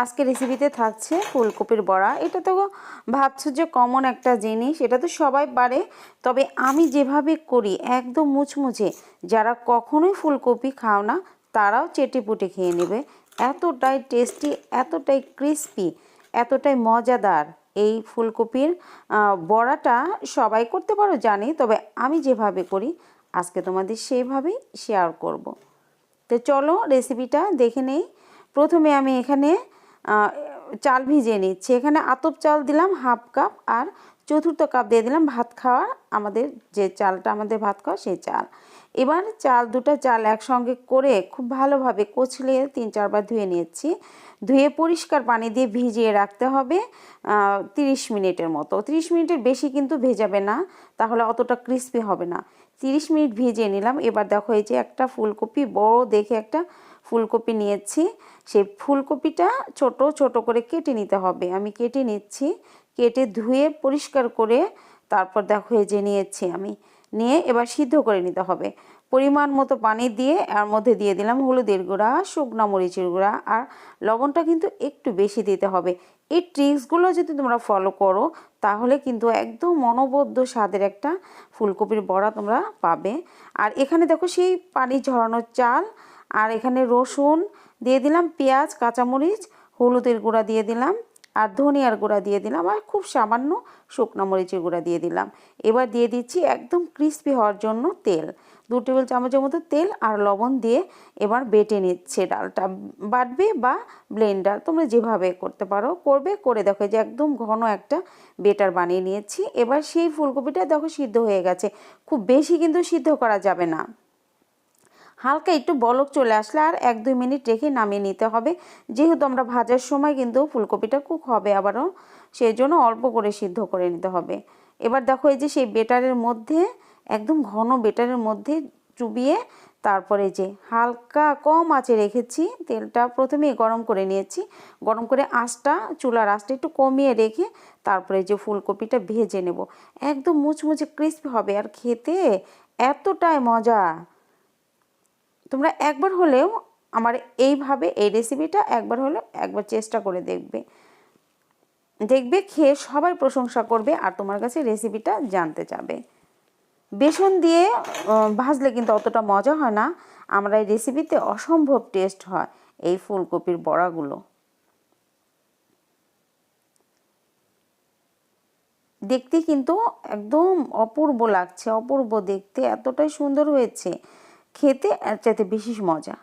আজকে রেসিপিতে থাকছে ফুলকপির বড়া। এটা তো ভাবছ যে কমন একটা জিনিস, এটা তো সবাই পারে। তবে আমি যেভাবে করি, একদম মুচমুচে, যারা কখনোই ফুলকপি খাও না, তারাও চেটে পুটে খেয়ে নেবে। এতটাই টেস্টি এতটাই ক্রিস্পি এতটাই মজাদার এই ফুলকপির বড়াটা সবাই করতে পারো, জানি। তবে আমি যেভাবে করি, আজকে তোমাদের সেইভাবেই শেয়ার করব। তো চলো রেসিপিটা দেখে নেই। প্রথমে আমি এখানে চাল ভিজিয়ে নিচ্ছি। এখানে আতপ চাল দিলাম হাফ কাপ আর চতুর্থ কাপ দিয়ে দিলাম ভাত খাওয়ার আমাদের যে চালটা, আমাদের ভাত খাওয়া সেই চাল। এবার চাল, দুটো চাল একসঙ্গে করে খুব ভালোভাবে কচলে তিন চারবার ধুয়ে নিয়েছি। ধুয়ে পরিষ্কার পানি দিয়ে ভিজিয়ে রাখতে হবে তিরিশ মিনিটের মতো। তিরিশ মিনিটের বেশি কিন্তু ভেজাবে না, তাহলে অতটা ক্রিস্পি হবে না। তিরিশ মিনিট ভিজিয়ে নিলাম। এবার দেখো এই যে একটা ফুলকপি, বড় দেখে একটা ফুলকপি নিয়েছি। সেই ফুলকপিটা ছোট ছোট করে কেটে নিতে হবে। আমি কেটে নিচ্ছি, কেটে ধুয়ে পরিষ্কার করে তারপর দেখো এই যে নিয়েছি আমি। নিয়ে এবার সিদ্ধ করে নিতে হবে। পরিমাণ মতো পানি দিয়ে এর মধ্যে দিয়ে দিলাম হলুদের গুঁড়া, শুকনো মরিচের গুঁড়া আর লবণটা কিন্তু একটু বেশি দিতে হবে। এই ট্রিক্সগুলো যদি তোমরা ফলো করো, তাহলে কিন্তু একদম মনোবদ্ধ স্বাদের একটা ফুলকপির বড়া তোমরা পাবে। আর এখানে দেখো সেই পানি ঝরানোর চাল আর এখানে রসুন দিয়ে দিলাম, পেঁয়াজ, কাঁচামরিচ, হলুদের গুঁড়া দিয়ে দিলাম আর ধনিয়ার গুঁড়া দিয়ে দিলাম আর খুব সামান্য শুকনো মরিচের গুঁড়া দিয়ে দিলাম। এবার দিয়ে দিচ্ছি একদম ক্রিস্পি হওয়ার জন্য তেল। দু টেবিল চামচের মতো তেল আর লবণ দিয়ে এবার বেটে নিচ্ছে ডালটা। বাটবে বা ব্লেন্ডার তোমরা যেভাবে করতে পারো, করবে, করে দেখো যে একদম ঘন একটা বেটার বানিয়ে নিয়েছি। এবার সেই ফুলকপিটা দেখো সিদ্ধ হয়ে গেছে। খুব বেশি কিন্তু সিদ্ধ করা যাবে না। হালকা একটু বলক চলে আসলে আর এক দুই মিনিট রেখে নামিয়ে নিতে হবে। যেহেতু আমরা ভাজার সময় কিন্তু ফুলকপিটা কুক হবে আবারও সেই জন্য অল্প করে সিদ্ধ করে নিতে হবে। এবার দেখো এই যে সেই বেটারের মধ্যে, একদম ঘন বেটারের মধ্যে চুবিয়ে তারপরে যে হালকা কম আঁচে রেখেছি, তেলটা প্রথমে গরম করে নিয়েছি। গরম করে আঁচটা, চুলার আঁচটা একটু কমিয়ে রেখে তারপরে যে ফুলকপিটা ভেজে নেব। একদম মুচমুচে ক্রিস্পি হবে। আর খেতে এতটাই মজা! তোমরা একবার হলেও আমার এইভাবে এই রেসিপিটা একবার হলেও একবার চেষ্টা করে দেখবে। দেখবে, খেয়ে সবাই প্রশংসা করবে আর তোমার কাছে রেসিপিটা জানতে চাবে। বেসন দিয়ে ভাজলে কিন্তু অতটা মজা হয় না। আমরা এই রেসিপিতে অসম্ভব টেস্ট হয় এই ফুলকপির বড়াগুলো। দেখতে কিন্তু একদম অপূর্ব লাগছে, অপূর্ব দেখতে। এতটাই সুন্দর হয়েছে। খেতে চাইতে বেশি মজা।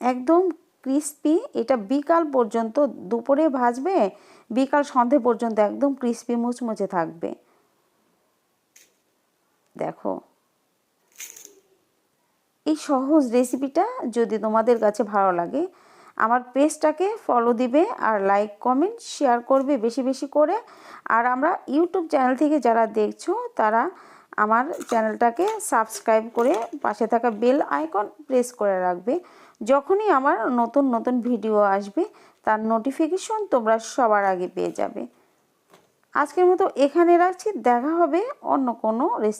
একদম ক্রিস্পি এটা বিকাল পর্যন্ত দুপুরে ভাজবে, বিকাল সন্ধে পর্যন্ত একদম ক্রিস্পি মুচমুচে থাকবে। দেখো। এই সহজ রেসিপিটা যদি তোমাদের কাছে ভালো লাগে, আমার পেজটাকে ফলো দিবে আর লাইক কমেন্ট শেয়ার করবে বেশি বেশি করে। আর আমরা ইউটিউব চ্যানেল থেকে যারা দেখছ, তারা আমার চ্যানেলটাকে সাবস্ক্রাইব করে পাশে থাকা বেল আইকন প্রেস করে রাখবে। যখনই আমার নতুন নতুন ভিডিও আসবে, তার নোটিফিকেশন তোমরা সবার আগে পেয়ে যাবে। আজকের মতো এখানে রাখছি। দেখা হবে অন্য কোনো রেসিপি